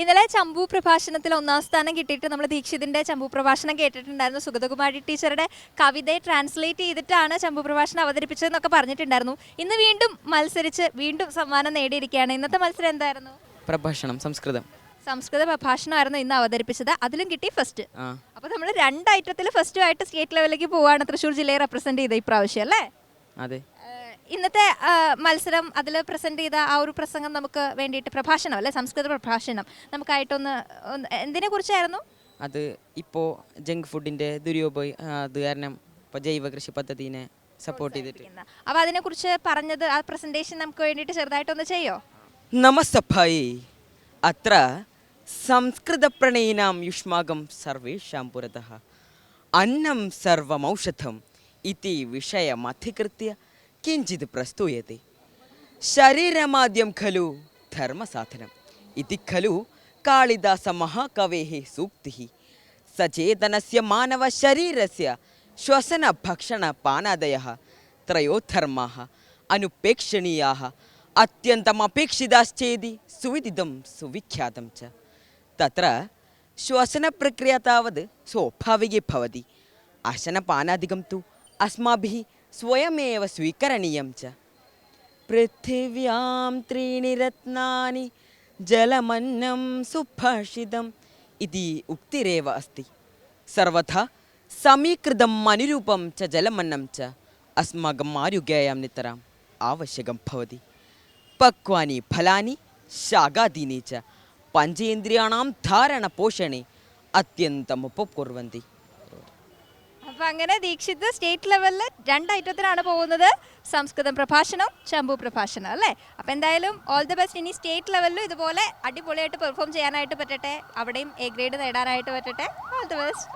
ഇന്നലെ ചമ്പു പ്രഭാഷണത്തിൽ ഒന്നാം സ്ഥാനം കിട്ടിയിട്ട് നമ്മൾ ദീക്ഷിതിന്റെ ചമ്പു പ്രഭാഷണം കേട്ടിട്ടുണ്ടായിരുന്നു. സുഗതകുമാരി ടീച്ചറുടെ കവിതയെ ട്രാൻസ്ലേറ്റ് ചെയ്തിട്ടാണ് ചമ്പു പ്രഭാഷണം അവതരിപ്പിച്ചതെന്നൊക്കെ പറഞ്ഞിട്ടുണ്ടായിരുന്നു. ഇന്ന് വീണ്ടും മത്സരിച്ച് വീണ്ടും സമ്മാനം നേടിയിരിക്കുകയാണ്. ഇന്നത്തെ മത്സരം എന്തായിരുന്നു? പ്രഭാഷണം സംസ്കൃതം. സംസ്കൃത പ്രഭാഷണമായിരുന്നു ഇന്ന് അവതരിപ്പിച്ചത്. അതിലും കിട്ടി ഫസ്റ്റ് അപ്പോൾ നമ്മൾ രണ്ട് ഐറ്റത്തിൽ ഫസ്റ്റുമായിട്ട് സ്റ്റേറ്റ് ലെവലിലേക്ക് പോവാണ് തൃശ്ശൂർ ജില്ലയെ റെപ്രസെന്റ് ചെയ്ത ഇപ്രാവശ്യം അല്ലേ? അതെ. ഇന്നത്തെ മത്സരം അതിൽ പ്രസന്റ് ചെയ്ത ആ ഒരു പ്രസംഗം നമുക്ക് വേണ്ടിയിട്ട് പ്രഭാഷണം അല്ലെ? സംസ്കൃത പ്രഭാഷണം നമുക്കായിട്ടൊന്ന് എന്തിനെ കുറിച്ചായിരുന്നു? അത് ഇപ്പോൾ ജങ്ക് ഫുഡിന്റെ ദുരുപയോഗം അത് കാരണം ഇപ്പോൾ ജൈവ കൃഷി പദ്ധതിനെ സപ്പോർട്ട് ചെയ്തിട്ട്. അപ്പോൾ അതിനെക്കുറിച്ച് പറഞ്ഞത് ആ പ്രസന്റേഷൻ നമുക്ക് വേണ്ടിയിട്ട് ചെറുതായിട്ടൊന്ന് ചെയ്യോ? നമസ്തഭായി. അത്ര സംസ്കൃതപ്രണയിനാം യുഷ്മാകം സർവേഷാം പുരത. അന്നം സർവമൗഷധം. ഇതി വിഷയമധികൃത്യ కించిత్ ప్రస్తూయతే. శరీరమాద్యం ఖలు ధర్మ సాధనం ఇది ఖలు కాళిదాస మహాకవే సూక్తి. సచేతనస్య మానవ శరీరస్య శ్వసన భక్షణ పానాదయ. త్రయోధర్మా అనుపేక్షణీయా. అత్యంతమపేక్షిదాశ్చేది సువిదిదం సువిఖ్యాతం చ. తత్ర శ్వసన ప్రక్రియ తావద్ स्वाभाविकी భవతి. అశనపానాదికం తు అస్మాభి స్వయమేవ స్వీకరణీయం చ పృథివ్యాం త్రీణి రత్నాని జలమన్నం సుభాషితం ఇది ఉక్తిరేవ అస్తి సర్వథా సమీకృతం మనిరూపం చ జలమన్నం చ అస్మాకం ఆరోగ్యాయాం నితరాం ఆవశ్యకం భవతి పక్వాని ఫలాని శాగాదీని చ పంచేంద్రియాణం ధారణ పోషణే అత్యంతం ఉపకుర్వంతి അപ്പോൾ അങ്ങനെ ദീക്ഷിത് സ്റ്റേറ്റ് ലെവലിൽ രണ്ട് ഐറ്റത്തിലാണ് പോകുന്നത്. സംസ്കൃതം പ്രഭാഷണം ചമ്പു പ്രഭാഷണം അല്ലേ? അപ്പോൾ എന്തായാലും ഓൾ ദി ബെസ്റ്റ് ഇനി സ്റ്റേറ്റ് ലെവലിലും ഇതുപോലെ അടിപൊളിയായിട്ട് പെർഫോം ചെയ്യാനായിട്ട് പറ്റട്ടെ. അവിടെയും എ ഗ്രേഡ് നേടാനായിട്ട് പറ്റട്ടെ. All the best